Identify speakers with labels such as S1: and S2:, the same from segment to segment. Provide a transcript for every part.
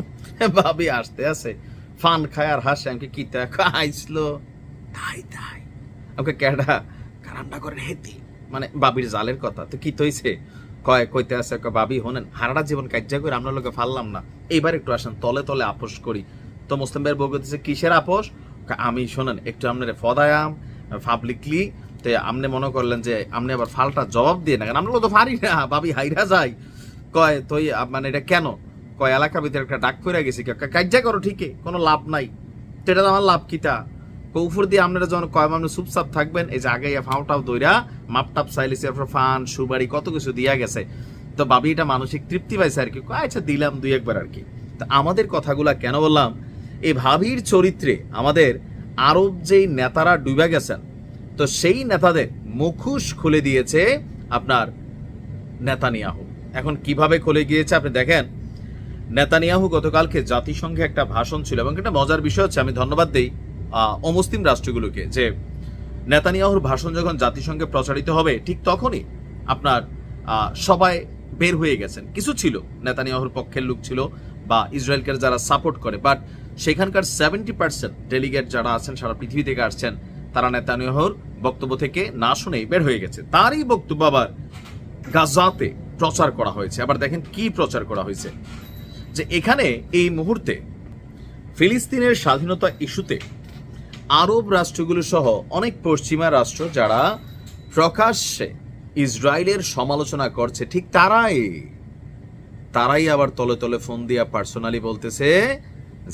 S1: ভাবি আসতে আছে। ফান খায় আর হাসে, আমাকে কি খাইছিল তাই তাই। আমাকে ক্যাডা কারান্না করেন হেতি? মানে বাবির জালের কথা, তো কি তৈছে কয়, কইতে আছে বাবি হনেন হারাটা জীবন কাজ্যা করে আমরা লোকে ফাললাম না। এইবার একটু আসেন, তলে তলে আপোষ করি। তো মুসলিম ভাইয়ের বউ করতেছে কিসের আপোষ? আমি শোনেন, একটু আপনার ফদায়াম পাবলিকলি তো আপনি মনে করলেন যে আপনি আবার ফালটা জবাব দিয়ে না কেন? আমরা তো পারি না, বাবি হাইরা যাই কয় তুই মানে এটা কেন? কয় এলাকা ভিতরে একটা ডাক করে গেছি কাজ্যা করো ঠিকই, কোনো লাভ নাই। তো আমার লাভ কিতা কৌফুর দিয়ে আপনারা যখন কয় মানুষ চুপচাপ থাকবেন, এই যে আগে ফাউটাও দইরা মাপটাপ আপনার ফান সুবাড়ি কত কিছু দিয়া গেছে। তো বাবি এটা মানসিক তৃপ্তি পাইছে আর কি। আচ্ছা দিলাম দুই একবার আর কি। তো আমাদের কথাগুলা কেন বললাম? এই ভাবির চরিত্রে আমাদের আরব যেই নেতারা ডুবে গেছেন, তো সেই নেতাদের মুখোশ খুলে দিয়েছে আপনার নেতানিয়াহু। এখন কীভাবে খুলে গিয়েছে আপনি দেখেন নেতানিয়াহু গতকালকে জাতিসংঘে একটা ভাষণ ছিল এবং একটা মজার বিষয় হচ্ছে, আমি ধন্যবাদ দেই অমুসলিম রাষ্ট্রগুলোকে যে নেতানিয়াহুর ভাষণ যখন জাতিসংঘে প্রচারিত হবে, ঠিক তখনই আপনার সবাই বের হয়ে গেছেন। কিছু ছিল, নেতানিয়াহুর পক্ষের লোক ছিল বা ইসরায়েলকে যারা সাপোর্ট করে বাট সেখানকার সেভেন্টি পার্সেন্ট ডেলিগেট যারা আছেন, সারা পৃথিবী থেকে আসছেন, তারা নেতানিয়াহুর বক্তব্য থেকে না শুনেই বের হয়ে গেছে। তারই বক্তব্য আবার গাজাতে প্রচার করা হয়েছে। আবার দেখেন কি প্রচার করা হয়েছে। যে এখানে এই মুহূর্তে ফিলিস্তিনের স্বাধীনতা ইস্যুতে আরব রাষ্ট্রগুলো সহ অনেক পশ্চিমা রাষ্ট্র যারা প্রকাশ্যে ইসরায়েলের সমালোচনা করছে, ঠিক তারাই তারাই আবার তলে তলে ফোন দিয়া পার্সোনালি বলতেছে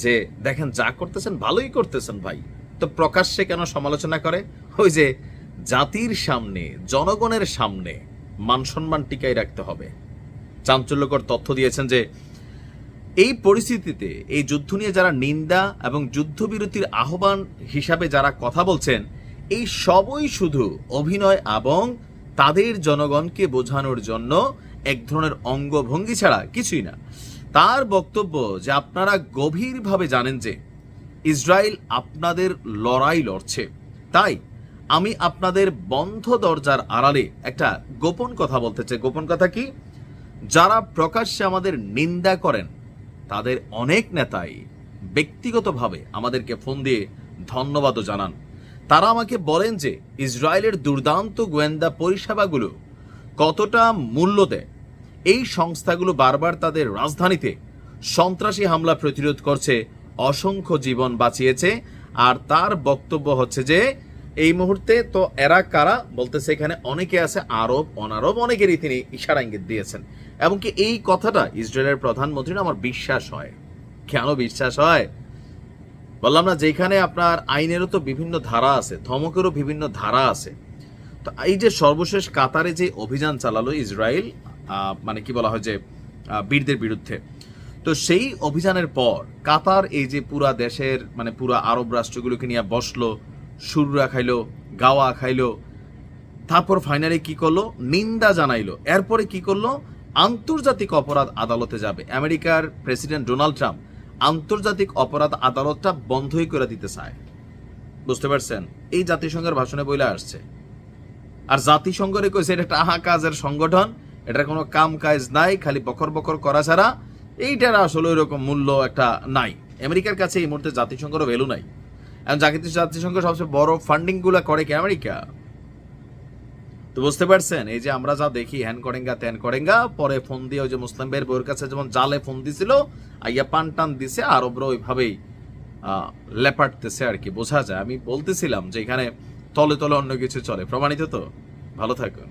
S1: যে, দেখেন যা করতেছেন ভালোই করতেছেন ভাই, তো প্রকাশ্যে কেন সমালোচনা করে? ওই যে জাতির সামনে, জনগণের সামনে মান সম্মান টিকাই রাখতে হবে। চাঞ্চল্যকর তথ্য দিয়েছেন যে এই পরিস্থিতিতে এই যুদ্ধ নিয়ে যারা নিন্দা এবং যুদ্ধবিরতির আহ্বান হিসাবে যারা কথা বলছেন, এই সবই শুধু অভিনয় এবং তাদের জনগণকে বোঝানোর জন্য এক ধরনের অঙ্গভঙ্গি ছাড়া কিছুই না। তার বক্তব্য যে আপনারা গভীরভাবে জানেন যে ইসরায়েল আপনাদের লড়াই লড়ছে। তাই আমি আপনাদের বন্ধ দরজার আড়ালে একটা গোপন কথা বলতে চাই। গোপন কথা কি? যারা প্রকাশ্যে আমাদের নিন্দা করেন তাদের অনেক নেতাই ব্যক্তিগতভাবে আমাদেরকে ফোন দিয়ে ধন্যবাদও জানান। তারা আমাকে বলেন যে ইসরায়েলের দুর্দান্ত গোয়েন্দা পরিষেবাগুলো কতটা মূল্য দেয়। এই সংস্থাগুলো বারবার তাদের রাজধানীতে সন্ত্রাসী হামলা প্রতিরোধ করছে, অসংখ্য জীবন বাঁচিয়েছে আর তার বক্তব্য হচ্ছে যে, এই মুহূর্তে তো এরা কারা বলতেছে এখানে অনেকে আছে আরব, অনারব, অনেকেরই তিনি ইশারা ইঙ্গিত দিয়েছেন। এমনকি এই কথাটা ইসরায়েলের প্রধানমন্ত্রীর আমার বিশ্বাস হয়। কেন বিশ্বাস হয়? বললাম না, যেখানে আপনার আইনেরও তো বিভিন্ন ধারা আছে, ধমকেরও বিভিন্ন ধারা আছে। তো এই যে সর্বশেষ কাতারে যে অভিযান চালালো ইসরায়েল মানে কি বলা হয় যে বীরদের বিরুদ্ধে, তো সেই অভিযানের পর কাতার এই যে পুরা দেশের মানে পুরা আরব রাষ্ট্রগুলোকে নিয়ে বসল, সুররা খাইলো, গাওয়া খাইলো, তারপর ফাইনালি কি করল? নিন্দা জানাইলো। এরপরে কি করল? আন্তর্জাতিক অপরাধ আদালতে যাবে। আমেরিকার প্রেসিডেন্ট ডোনাল্ড ট্রাম্প আন্তর্জাতিক অপরাধ আদালতটা বন্ধই করে দিতে চায়। বুঝতে পারছেন? এই জাতিসংঘের ভাষণে বইলে আসছে। আর জাতিসংঘরে কইছে এটা আহা কাজের সংগঠন, এটার কোনো কাম কাজ নাই, খালি বকর বকর করা ছাড়া, এইটার আসলে ওইরকম মূল্য একটা নাই। আমেরিকার কাছে এই মুহূর্তে জাতিসংঘেরও ভ্যালু নাই। এখন জাতিসংঘ জাতিসংঘ সবচেয়ে বড় ফান্ডিংগুলা করে কি আমেরিকা? তো বুঝতে পারছেন? এই যে আমরা যা দেখি, হ্যান করেঙ্গা, ত্যান করেঙ্গা, পরে ফোন দিয়ে ওই যে মুসলিম ভাইয়ের বউয়ের কাছে যেমন জালে ফোন দিছিল, আইয়া পান টান দিছে আরবরা ওইভাবেই লেপাটতেছে আর কি। বোঝা যায়। আমি বলতেছিলাম যে এখানে তলে তলে অন্য কিছু চলে। প্রমাণিত তো? ভালো থাকুন।